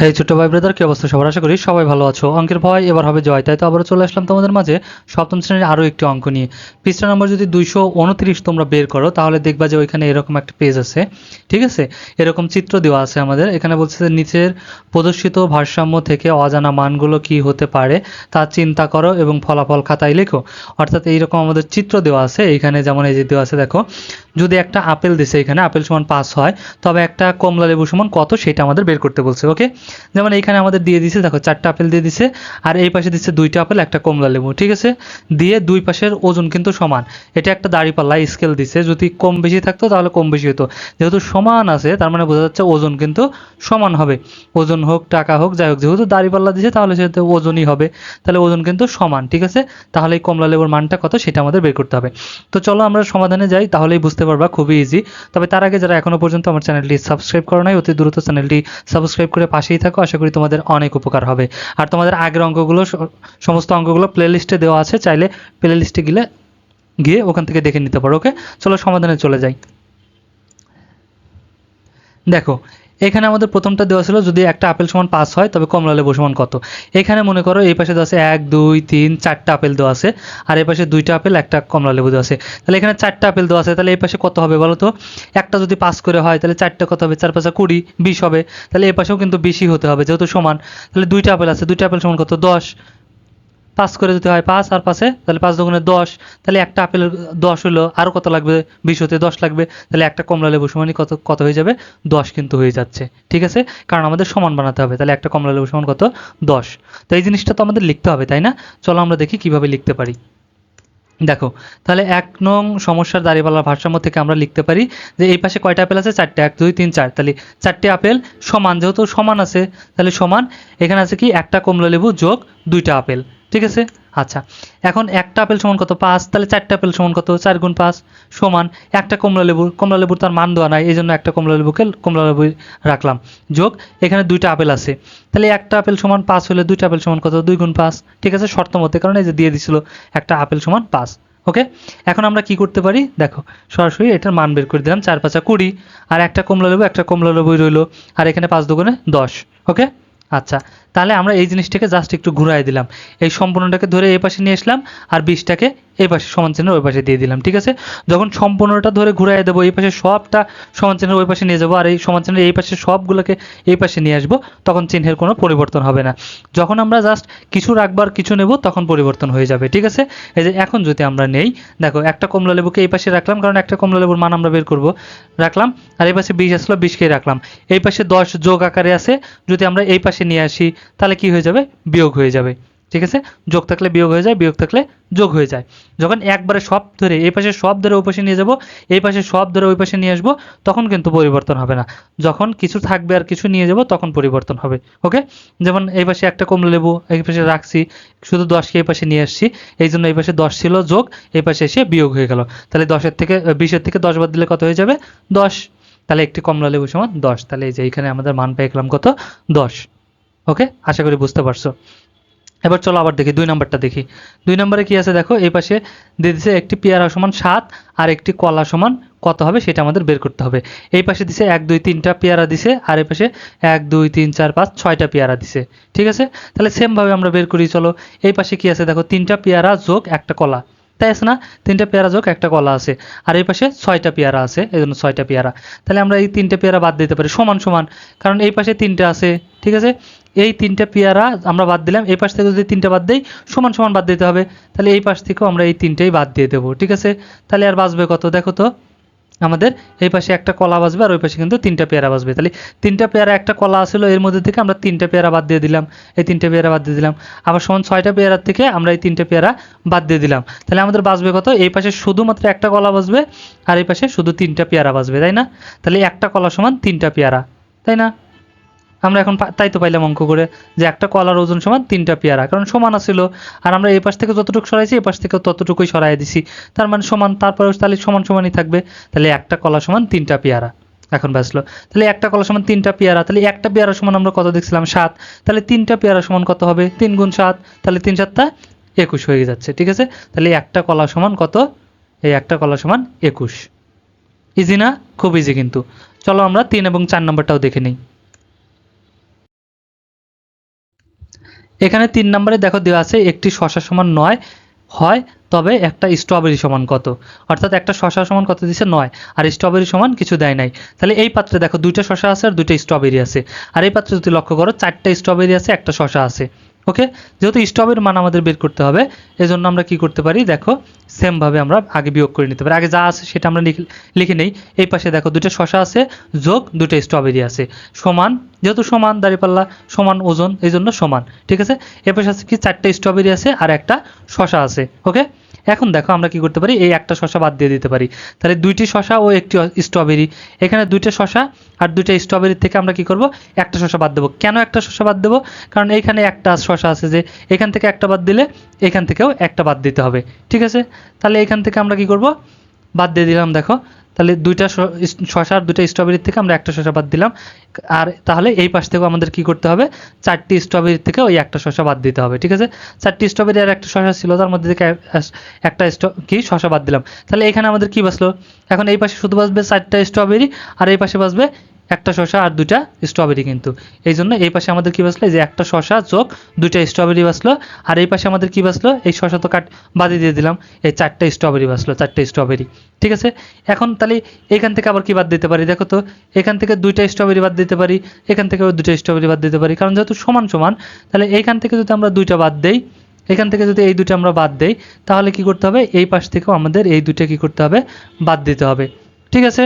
হেই ছোট্ট ভাই ব্রাদার কি অবস্থা? সবার আশা করি সবাই ভালো আছো। অঙ্কের ভয় এবার হবে জয়। তাই তো আবারও চলে আসলাম তোমাদের মাঝে সপ্তম শ্রেণির আরও একটি অঙ্ক নিয়ে। পৃষ্ঠা নম্বর যদি দুইশো উনত্রিশ তোমরা বের করো, তাহলে দেখবা যে ওইখানে এরকম একটা পেজ আছে। ঠিক আছে? এরকম চিত্র দেওয়া আছে আমাদের। এখানে বলছে যে নিচের প্রদর্শিত ভারসাম্য থেকে অজানা মানগুলো কি হতে পারে তা চিন্তা করো এবং ফলাফল খাতায় লেখো। অর্থাৎ এইরকম আমাদের চিত্র দেওয়া আছে। এইখানে যেমন এই যে দেওয়া আছে, দেখো, যদি একটা আপেল দিছে এখানে, আপেল সমান পাস হয়, তবে একটা কমলা লেবু সমান কত সেটা আমাদের বের করতে বলছে। ওকে যেমন এইখানে আমাদের দিয়ে দিছে, দেখো চারটা আপেল দিয়ে দিছে, আর এই পাশে দিচ্ছে দুইটা আপেল, একটা কমলা লেবু, ঠিক আছে? দিয়ে দুই পাশের ওজন কিন্তু সমান। এটা একটা দাড়িপাল্লা স্কেল দিছে, যদি কম বেশি থাকতো তাহলে কম বেশি হতো। যেহেতু সমান আছে, তার মানে বোঝা যাচ্ছে ওজন কিন্তু সমান হবে। ওজন হোক, টাকা হোক, যাই হোক, যেহেতু দাড়িপাল্লা দিছে, তাহলে সেহেতু ওজনই হবে। তাহলে ওজন কিন্তু সমান, ঠিক আছে? তাহলে এই কমলা লেবুর মানটা কত, সেটা আমাদের বের করতে হবে। তো চলো আমরা সমাধানে যাই, তাহলেই বুঝতে পারবা, খুবই ইজি তবে তার আগে যারা এখনও পর্যন্ত আমার চ্যানেলটি সাবস্ক্রাইব করো নাই, অতি দ্রুত চ্যানেলটি সাবস্ক্রাইব করে পাশেই থাকো, আশা করি তোমাদের অনেক উপকার হবে। আর তোমাদের আগের অঙ্কগুলো সমস্ত অঙ্কগুলো প্লেলিস্টে দেওয়া আছে, চাইলে প্লে লিস্টে গেলে, গিয়ে ওখান থেকে দেখে নিতে পারো ওকে চলো সমাধানে চলে যাই। দেখো এখানে আমাদের প্রথমটা দেওয়া ছিল, যদি একটা আপেল সমান পাস হয়, তবে কমলা লেবু সমান কত? এখানে মনে করো এই পাশে দেওয়া আছে এক, দুই, তিন, চারটা আপেল দেওয়া আছে, আর এই পাশে দুইটা আপেল, একটা কমলা লেবু দেওয়া আছে। তাহলে এখানে চারটা আপেল দেওয়া আছে, তাহলে এই পাশে কত হবে বলো তো? একটা যদি পাস করে হয়, তাহলে চারটা কত হবে? চার পাঁচা কুড়ি, বিশ হবে। তাহলে এই পাশেও কিন্তু বেশি হতে হবে, যেহেতু সমান। তাহলে দুইটা আপেল আছে, দুইটা আপেল সমান কত? দশ। পাঁচ করে যদি হয় পাঁচ আর পাশে তাহলে পাঁচ দোকানে দশ, তাহলে একটা আপেলের দশ হলো আরও কত লাগবে? বিশ হতে দশ লাগবে, তাহলে একটা কমলা লেবু সমানই কত কত হয়ে যাবে? দশ কিন্তু হয়ে যাচ্ছে, ঠিক আছে? কারণ আমাদের সমান বানাতে হবে, তাহলে একটা কমলা লেবু সমান কত? দশ। তো এই জিনিসটা তো আমাদের লিখতে হবে, তাই না? চলো আমরা দেখি কীভাবে লিখতে পারি। দেখো, তাহলে এক নং সমস্যার দাঁড়িপাল্লার ভারসাম্য থেকে আমরা লিখতে পারি যে এই পাশে কয়টা আপেল আছে? চারটে, এক, দুই, তিন, চার। তাহলে চারটে আপেল সমান, যেহেতু সমান আছে, তাহলে সমান, এখানে আছে কি? একটা কমলা লেবু যোগ দুইটা আপেল। ঠিক আছে? আচ্ছা এখন একটা আপেল সমান কত? পাঁচ, তাহলে চারটে আপেল সমান কত? চার গুণ পাঁচ সমান একটা কমলা লেবুর কমলা লেবুর তার মান দেওয়া নাই, এই জন্য একটা কমলা লেবুকে কমলা লেবু রাখলাম। যোগ, এখানে দুইটা আপেল আছে। তাহলে একটা আপেল সমান পাঁচ হলে দুইটা আপেল সমান কত? দুই গুণ পাঁচ। ঠিক আছে, শর্ত মতে, কারণ এই যে দিয়ে দিছিল, একটা আপেল সমান পাঁচ। ওকে? এখন আমরা কি করতে পারি? দেখো, সরাসরি এটার মান বের করে দিলাম, চার, পাঁচা কুড়ি। আর একটা কমলা লেবু, একটা কমলা লেবুই রইল। আর এখানে পাঁচ দুগুণে দশ। ওকে? আচ্ছা তাহলে আমরা এই জিনিসটাকে জাস্ট একটু ঘুরাই দিলাম। এই সম্পূর্ণটাকে ধরে এই পাশে নিয়ে আসলাম, আর বিশটাকে এই পাশে সমান চিহ্নের ওই পাশে দিয়ে দিলাম, ঠিক আছে? যখন সম্পূর্ণটা ধরে ঘুরাই দেবো, এই পাশে সবটা সমান চিহ্নের ওই পাশে নিয়ে যাব, আর এই সমান চিহ্নের এই পাশে সবগুলোকে এই পাশে নিয়ে আসব, তখন চিহ্নের কোনো পরিবর্তন হবে না। যখন আমরা জাস্ট কিছু রাখবার কিছু নেব, তখন পরিবর্তন হয়ে যাবে, ঠিক আছে? এই যে এখন যদি আমরা নেই, দেখো একটা কমলা লেবুকে এই পাশে রাখলাম, কারণ একটা কমলা লেবুর মান আমরা বের করব। রাখলাম, আর এই পাশে বিশ আসলো বিশকেই রাখলাম। এই পাশে দশ যোগ আকারে আছে, যদি আমরা এই পাশে নিয়ে আসি তাহলে কি হয়ে যাবে? বিয়োগ হয়ে যাবে। ঠিক আছে? যোগ থাকলে বিয়োগ হয়ে যায়, বিয়োগ থাকলে যোগ হয়ে যায়। যখন একবারে সব ধরে, এই পাশে সব ধরে ওই পাশে নিয়ে যাব, এই পাশে সব ধরে ওই পাশে নিয়ে আসব, তখন কিন্তু পরিবর্তন হবে না। যখন কিছু থাকবে আর কিছু নিয়ে যাব, তখন পরিবর্তন হবে। ওকে যেমন এই পাশে একটা কমলা লেবু, এই পাশে রাখছি, শুধু দশকে এই পাশে নিয়ে আসছি, এই জন্য এই পাশে দশ ছিল যোগ, এই পাশে এসে বিয়োগ হয়ে গেল। তাহলে দশের থেকে বিশের থেকে দশ বাদ দিলে কত হয়ে যাবে? দশ। তাহলে একটি কমলা লেবু সমান দশ। তাহলে এই যে এখানে আমাদের মান পেয়ে গেলাম কত? দশ। ওকে আশা করি বুঝতে পারছ। এবার চলো আবার দেখি, দুই নাম্বারটা দেখি। দুই নম্বরে কি আছে দেখো? এই পাশে দিয়ে দিছে একটি পেয়ারা সমান সাত আর একটি কলা সমান কত হবে সেটা আমাদের বের করতে হবে। এই পাশে দিছে এক, দুই, তিনটা পেয়ারা দিছে আর এই পাশে এক, দুই, তিন, চার, পাঁচ, ছয়টা পেয়ারা দিছে। ঠিক আছে? তাহলে সেমভাবে আমরা বের করি, চলো। এই পাশে কি আছে দেখো? তিনটা পেয়ারা যোগ একটা কলা। তাই আছে না? তিনটা পেয়ারা যোগ একটা কলা আছে। আর এই পাশে ছয়টা পেয়ারা আছে, এই জন্য ছয়টা পেয়ারা। তাহলে আমরা এই তিনটে পেয়ারা বাদ দিতে পারি, সমান সমান। কারণ এই পাশে তিনটে আছে। ঠিক আছে? এই তিনটা পেয়ারা আমরা বাদ দিলাম। এই পাশ থেকে যদি তিনটা বাদ দেই, সমান সমান বাদ দিতে হবে। তাহলে এই পাশ থেকেও আমরা এই তিনটেই বাদ দিয়ে দেবো, ঠিক আছে? তাহলে আর বাঁচবে কত? দেখো তো, আমাদের এই পাশে একটা কলা বাজবে আর ওই পাশে কিন্তু তিনটা পেয়ারা বাজবে তাহলে তিনটা পেয়ারা একটা কলা আসলো এর মধ্যে থেকে আমরা তিনটা পেয়ারা বাদ দিয়ে দিলাম। এই তিনটা পেয়ারা বাদ দিয়ে দিলাম। আবার সমান ছয়টা পেয়ারার থেকে আমরা এই তিনটা পেয়ারা বাদ দিয়ে দিলাম। তাহলে আমাদের বাজবে কত? এই পাশে শুধুমাত্র একটা কলা বাজবে আর এই পাশে শুধু তিনটা পেয়ারা বাজবে তাই না? তাহলে একটা কলা সমান তিনটা পেয়ারা, তাই না? আমরা এখন তাই তো পাইলাম অঙ্ক করে যে একটা কলার ওজন সমান তিনটা পেয়ারা, কারণ সমান আছিল। আর আমরা এই পাশ থেকে যতটুকু সরাইছি এই পাশ থেকে ততটুকুই সরাই দিছি। তার মানে সমান তারপরে তাহলে সমান সমানই থাকবে। তাহলে একটা কলা সমান তিনটা পেয়ারা। এখন বাঁচলো। তাহলে একটা কলা সমান তিনটা পেয়ারা, তাহলে একটা পেয়ারা সমান আমরা কত দেখছিলাম? সাত। তাহলে তিনটা পেয়ারা সমান কত হবে? তিন গুণ সাত। তাহলে তিন সাতটা একুশ হয়ে যাচ্ছে, ঠিক আছে? তাহলে একটা কলা সমান কত? এই একটা কলা সমান একুশ। ইজি না? খুব ইজি কিন্তু। চলো আমরা তিন এবং চার নম্বরটাও দেখে নিই। এখানে তিন নম্বরে দেখো দেওয়া আছে একটি শশা সমান নয় হয়, তবে একটা স্ট্রবেরি সমান কত? অর্থাৎ একটা শশা সমান কত দিছে? নয়। আর স্ট্রবেরি সমান কিছু দেয় নাই। তাহলে এই পাত্রে দেখো দুইটা শশা আছে আর দুইটা স্ট্রবেরি আছে। আর এই পাত্রে যদি লক্ষ্য করো, চারটা স্ট্রবেরি আছে, একটা শশা আছে। ওকে? যেহেতু স্ট্রবেরির মান আমাদের বের করতে হবে, এজন্য আমরা কি করতে পারি? দেখো সেমভাবে আমরা আগে বিয়োগ করে নিতে পারি। আগে যা আছে সেটা আমরা লিখে নেই। এই পাশে দেখো দুটো শশা আছে, যোগ দুটো স্ট্রবেরি আছে। সমান, যেহেতু সমান দাঁড়িপাল্লা, সমান ওজন এই জন্য সমান, ঠিক আছে? এর পাশে আছে কি? চারটে স্ট্রবেরি আছে আর একটা শশা আছে, ওকে? এখন দেখো আমরা কি করতে পারি? এই একটা শশা বাদ দিয়ে দিতে পারি। তাহলে দুইটি শশা ও একটি স্ট্রবেরি। এখানে দুইটা শশা আর দুইটা স্ট্রবেরি থেকে আমরা কি করব? একটা শশা বাদ দেবো। কেন একটা শশা বাদ দেবো? কারণ এখানে একটা শশা আছে যে, এখান থেকে একটা বাদ দিলে এখান থেকেও একটা বাদ দিতে হবে। ঠিক আছে? তাহলে এখান থেকে আমরা কি করব? বাদ দিয়ে দিলাম, দেখো। তাহলে দুইটা শশা আর দুইটা স্ট্রবেরির থেকে আমরা একটা শশা বাদ দিলাম। আর তাহলে এই পাশ থেকেও আমাদের কি করতে হবে? চারটি স্ট্রবেরির থেকে ওই একটা শশা বাদ দিতে হবে, ঠিক আছে? চারটি স্ট্রবেরি আর একটা শশা ছিল, তার মধ্যে থেকে একটা কি? শশা বাদ দিলাম। তাহলে এখানে আমাদের কি বাঁচলো? এখন এই পাশে শুধু বাঁচবে চারটা স্ট্রবেরি আর এই পাশে বাঁচবে একটা শশা আর দুটা স্ট্রবেরি কিন্তু। এই জন্য এই পাশে আমাদের কি বাঁচলো? যে একটা শশা চোখ, দুইটা স্ট্রবেরি বাঁচলো। আর এই পাশে আমাদের কি বাঁচলো? এই শশা তো কাট, বাদই দিয়ে দিলাম। এই চারটা স্ট্রবেরি বাঁচলো, চারটে স্ট্রবেরি ঠিক আছে? এখন তাহলে এখান থেকে আবার কি বাদ দিতে পারি? দেখো তো, এখান থেকে দুইটা স্ট্রবেরি বাদ দিতে পারি, এখান থেকেও দুইটা স্ট্রবেরি বাদ দিতে পারি। কারণ যেহেতু সমান সমান, তাহলে এইখান থেকে যদি আমরা দুইটা বাদ দেই, এখান থেকে যদি এই দুটো আমরা বাদ দেই, তাহলে কি করতে হবে? এই পাশ থেকেও আমাদের এই দুটো কি করতে হবে? বাদ দিতে হবে। ঠিক আছে?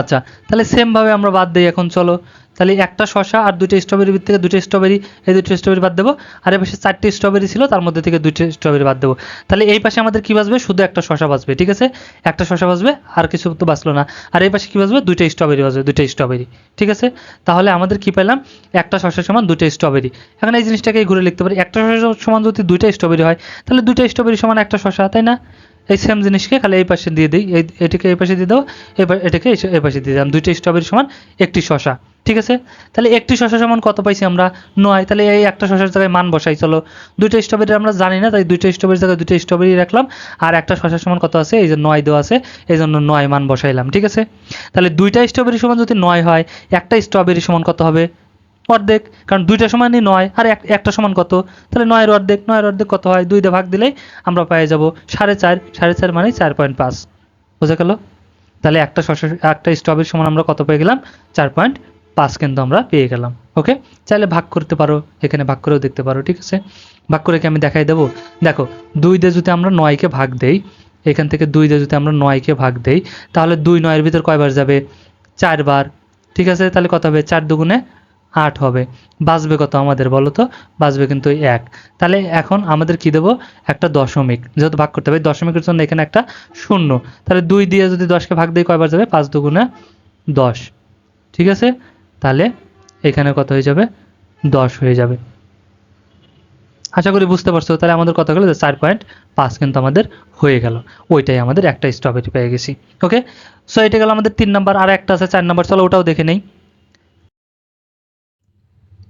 আচ্ছা তাহলে সেমভাবে আমরা বাদ দিই এখন, চলো। তাহলে একটা শশা আর দুটো স্ট্রবেরির থেকে দুটো স্ট্রবেরি এই দুটো স্ট্রবেরি বাদ দেবো। আর এই পাশে চারটে স্ট্রবেরি ছিল, তার মধ্যে থেকে দুটো স্ট্রবেরি বাদ দেবো। তাহলে এই পাশে আমাদের কি বাঁচবে শুধু একটা শশা বাঁচবে ঠিক আছে? একটা শশা বাঁচবে আর কিছু তো বাঁচলো না। আর এই পাশে কি বাঁচবে দুইটা স্ট্রবেরি বাঁচবে দুইটা স্ট্রবেরি ঠিক আছে? তাহলে আমাদের কি পেলাম? একটা শশা সমান দুটো স্ট্রবেরি এখন এই জিনিসটাকে ঘুরে লিখতে পারি। একটা শশা সমান যদি দুইটা স্ট্রবেরি হয়, তাহলে দুইটা স্ট্রবেরি সমান একটা শশা তাই না? এই সেম জিনিসকে খালি এই পাশে দিয়ে দিই এটাকে এই পাশে দিয়ে দাও এটাকে এই পাশে দিয়ে দিলাম দুইটা স্ট্রবেরি সমান একটি শশা ঠিক আছে? তাহলে একটি শশা সমান কত পাইছি আমরা? নয়। তাহলে এই একটা শশার জায়গায় মান বসাই, চলো। দুইটা স্ট্রবেরি আমরা জানি না, তাই দুইটা স্ট্রবেরির জায়গায় দুইটা স্ট্রবেরি রাখলাম। আর একটা শশার সমান কত আছে? এই যে নয় দেওয়া আছে, এই জন্য নয় মান বসাইলাম, ঠিক আছে? তাহলে দুইটা স্ট্রবেরি সমান যদি নয় হয়, একটা স্ট্রবেরি সমান কত হবে? অর্ধেক, কারণ দুইটা সমানই নয়, আর এক- একটা সমান কত? তাহলে নয়ের অর্ধেক নয়ের অর্ধেক কত হয়? দুই দিয়ে ভাগ দিলেই আমরা পেয়ে যাব সাড়ে চার সাড়ে চার মানে চার পয়েন্ট পাঁচ। বোঝা গেল? তাহলে একটা শশা একটা স্ট্রবেরি সমান আমরা কত পেয়ে গেলাম? চার পয়েন্ট পাঁচ কিন্তু আমরা পেয়ে গেলাম, ওকে? চাইলে ভাগ করতে পারো, এখানে ভাগ করেও দেখতে পারো, ঠিক আছে? ভাগ করে কি আমি দেখাই দেবো? দেখো, দুই দিয়ে যদি আমরা নয়কে ভাগ দেই, এখান থেকে দুই দিয়ে যদি আমরা নয়কে ভাগ দেই, তাহলে দুই নয়ের ভিতর কয়বার যাবে? চারবার, ঠিক আছে? তাহলে কত হবে? চার দুগুণে আট হবে। বাঁচবে কত আমাদের বলো তো? বাঁচবে কিন্তু এক। তাহলে এখন আমাদের কি দেবো? একটা দশমিক। যেহেতু ভাগ করতে হবে দশমিকের জন্য এখানে একটা শূন্য। তাহলে দুই দিয়ে যদি দশকে ভাগ দিই কয়বার যাবে? পাঁচ দুগুণে দশ। ঠিক আছে? তাহলে এখানে কত হয়ে যাবে? দশ হয়ে যাবে। আশা করি বুঝতে পারছ। তাহলে আমাদের কথা গেলো? চার পয়েন্ট পাঁচ কিন্তু আমাদের হয়ে গেল। ওইটাই আমাদের একটা স্ট্রবেরি পেয়ে গেছি। ওকে সো এটা গেল আমাদের তিন নাম্বার আর একটা আছে চার নাম্বার চলো ওটাও দেখে নেই।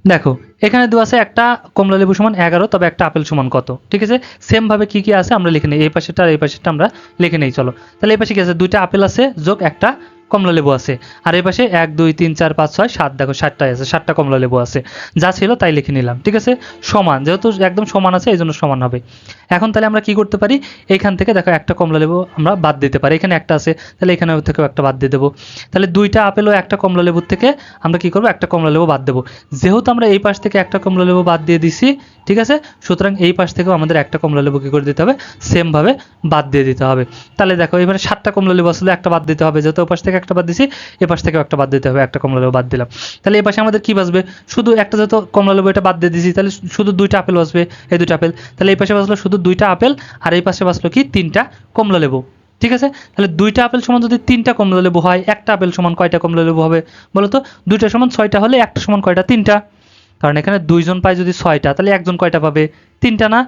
দেখো, এখানে দু আছে, একটা কমলা লেবু সমান এগারো, তবে একটা আপেল সমান কত? ঠিক আছে? সেম ভাবে কি কি আছে আমরা লিখে নিই। এই পাশেটা আর এই পাশেটা আমরা লিখে নেই, চলো। তাহলে এই পাশে কি আছে? দুইটা আপেল আছে, যোগ একটা কমলা লেবু আছে। আর এই পাশে এক, দুই, তিন, চার, পাঁচ, ছয়, সাত, দেখো, সাতটাই আছে, সাতটা কমলা লেবু আছে। যা ছিল তাই লিখে নিলাম, ঠিক আছে? সমান, যেহেতু একদম সমান আছে, এই জন্য সমান হবে। এখন তাহলে আমরা কি করতে পারি? এইখান থেকে দেখো একটা কমলা লেবু আমরা বাদ দিতে পারি। এখানে একটা আছে, তাহলে এখানে থেকেও একটা বাদ দিয়ে দেবো। তাহলে দুইটা আপেল ও একটা কমলা লেবুর থেকে আমরা কি করব? একটা কমলা লেবু বাদ দেবো। যেহেতু আমরা এই পাশ থেকে একটা কমলা লেবু বাদ দিয়ে দিছি, ঠিক আছে? সুতরাং এই পাশ থেকেও আমাদের একটা কমলা লেবু কি করে দিতে হবে? সেমভাবে বাদ দিয়ে দিতে হবে। তাহলে দেখো, এবারে সাতটা কমলা লেবু আসলে একটা বাদ দিতে হবে, যেহেতু ওই পাশ থেকে একটা বাদ দিছি, এ পাশ থেকেও একটা বাদ দিতে হবে, একটা কমলা লেবু বাদ দিলাম। তাহলে এই পাশে আমাদের কি বাঁচবে? শুধু একটা যেহেতু কমলা লেবু এটা বাদ দিয়ে দিছি, তাহলে শুধু দুইটা আপেল বাঁচবে, এই দুইটা আপেল। তাহলে এই পাশে বাঁচলো শুধু দুইটা আপেল, আর এই পাশে বাঁচলো কি? তিনটা কমলা লেবু ঠিক আছে? তাহলে দুইটা আপেল সমান যদি তিনটা কমলা লেবু হয়, একটা আপেল সমান কয়টা কমলা লেবু হবে? বলো তো দুইটা সমান ছয়টা হলে একটা সমান কয়টা? তিনটা। কারণ এখানে দুইজন পায় যদি ছয়টা, তাহলে একজন কয়টা পাবে? তিনটা না?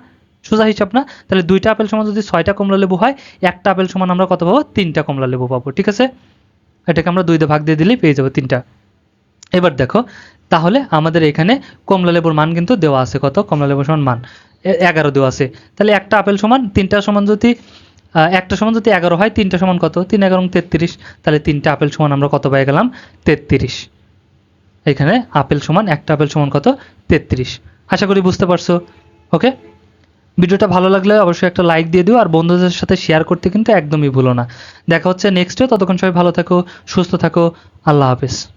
সোজা হিসাব না? তাহলে দুইটা আপেল সমান যদি ছয়টা কমলা লেবু হয়, একটা আপেল সমান আমরা কত পাবো? তিনটা কমলা লেবু পাবো। ঠিক আছে? এটাকে আমরা দুই দিয়ে ভাগ দিয়ে দিলেই পেয়ে যাব তিনটা। এবার দেখো, তাহলে আমাদের এখানে কমলা লেবুর মান কিন্তু দেওয়া আছে। কত? কমলা লেবুর সমান মান। এগারো দেওয়া আছে। তাহলে একটা আপেল সমান, তিনটা সমান যদি একটা সমান যদি এগারো হয়, তিনটা সমান কত? তিন এগারো তেত্রিশ। তাহলে তিনটা আপেল সমান আমরা কত পেয়ে গেলাম? তেত্রিশ। এখানে আপেল সমান, একটা আপেল সমান কত? তেত্রিশ। আশা করি বুঝতে পারছ। ওকে? ভিডিওটা ভালো লাগলে অবশ্যই একটা লাইক দিয়ে দিও আর বন্ধুদের সাথে শেয়ার করতে কিন্তু একদমই ভুলো না। দেখা হচ্ছে নেক্সটে ততক্ষণ সবাই ভালো থাকো, সুস্থ থাকো, আল্লাহ হাফেজ।